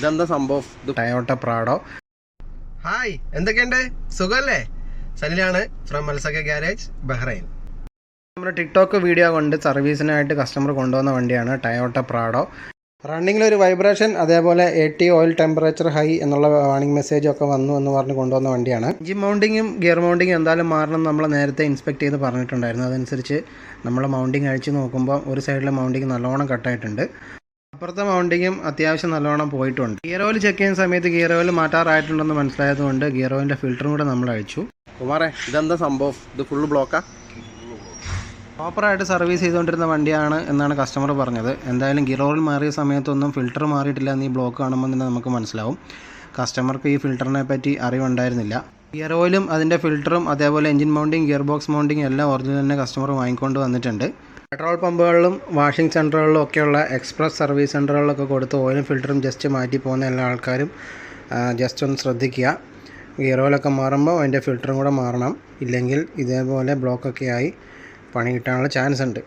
ഇതെന്താ സംഭവം? ഇത് ടയോട്ട പ്രാഡോ. ഹായ് എന്തൊക്കെയുണ്ട്? സുഖമല്ലേ സനിലാണ് ഫ്രം മത്സക ഗ്യാരേജ് ബഹ്റൈൻ. നമ്മുടെ ടിക്ടോക്ക് വീഡിയോ കൊണ്ട് സർവീസിനായിട്ട് കസ്റ്റമർ കൊണ്ടുവന്ന വണ്ടിയാണ് ടയോട്ട പ്രാഡോ. റണ്ണിങ്ങിൽ ഒരു വൈബ്രേഷൻ അതേപോലെ A T oil temperature high എന്നുള്ള വാണിംഗ് മെസ്സേജും ഒക്കെ വന്നു എന്ന് പറഞ്ഞ് കൊണ്ടുവന്ന വണ്ടിയാണ്. എഞ്ചിൻ മൗണ്ടിങ്ങും ഗിയർ മൗണ്ടിങ്ങും എന്തായാലും മാറണം നമ്മൾ നേരത്തെ ഇൻസ്പെക്ട് ചെയ്ത് പറഞ്ഞിട്ടുണ്ടായിരുന്നു. അതനുസരിച്ച് നമ്മൾ മൗണ്ടിങ് അഴിച്ച് നോക്കുമ്പോൾ ഒരു സൈഡിലെ മൗണ്ടിങ് നല്ലോണം കട്ടായിട്ടുണ്ട് അപ്പുറത്തെ മൗണ്ടിങ്ങും അത്യാവശ്യം നല്ലോണം പോയിട്ടുണ്ട്. ഗിയർ ഓയിൽ ചെക്ക് ചെയ്യുന്ന സമയത്ത് ഗിയർ ഓയിൽ മാറ്റാറായിട്ടുണ്ടെന്ന് മനസ്സിലായതുകൊണ്ട് ഗിയർ ഓയിലിന്റെ ഫിൽറ്ററും കൂടെ നമ്മൾ അഴിച്ചു. കുമാറേ ഇതെന്താ സംഭവം? ഇത് ഫുള്ള് ബ്ലോക്കാ പ്രോപ്പറായിട്ട് സർവീസ് ചെയ്തുകൊണ്ടിരുന്ന വണ്ടിയാണ് എന്നാണ് കസ്റ്റമർ പറഞ്ഞത്. എന്തായാലും ഗിയർ ഓയിൽ മാറിയ സമയത്തൊന്നും ഫിൽറ്റർ മാറിയിട്ടില്ല എന്ന് ഈ ബ്ലോക്ക് കാണുമ്പോൾ തന്നെ നമുക്ക് മനസ്സിലാവും. കസ്റ്റമർക്ക് ഈ ഫിൽറ്ററിനെ പറ്റി അറിവുണ്ടായിരുന്നില്ല. ഗിയർ ഓയിലും അതിന്റെ ഫിൽറ്ററും അതേപോലെ engine mounting gearbox mounting എല്ലാം ഒറിജിനൽ തന്നെ കസ്റ്റമർ വാങ്ങിക്കൊണ്ട് വന്നിട്ടുണ്ട്. പെട്രോൾ പമ്പുകളിലും വാഷിംഗ് സെന്ററുകളിലും ഒക്കെയുള്ള എക്സ്പ്രസ് സർവീസ് സെന്ററുകളിലൊക്കെ കൊടുത്ത് ഓയിലും ഫിൽറ്ററും ജസ്റ്റ് മാറ്റി പോകുന്ന എല്ലാ ആൾക്കാരും ജസ്റ്റ് ഒന്ന് ശ്രദ്ധിക്കുക. ഗിയർ ഓയിലൊക്കെ മാറുമ്പോൾ അതിന്റെ ഫിൽറ്ററും കൂടെ മാറണം. ഇല്ലെങ്കിൽ ഇതേപോലെ ബ്ലോക്കൊക്കെ ആയി പണി കിട്ടാനുള്ള ചാൻസ് ഉണ്ട്.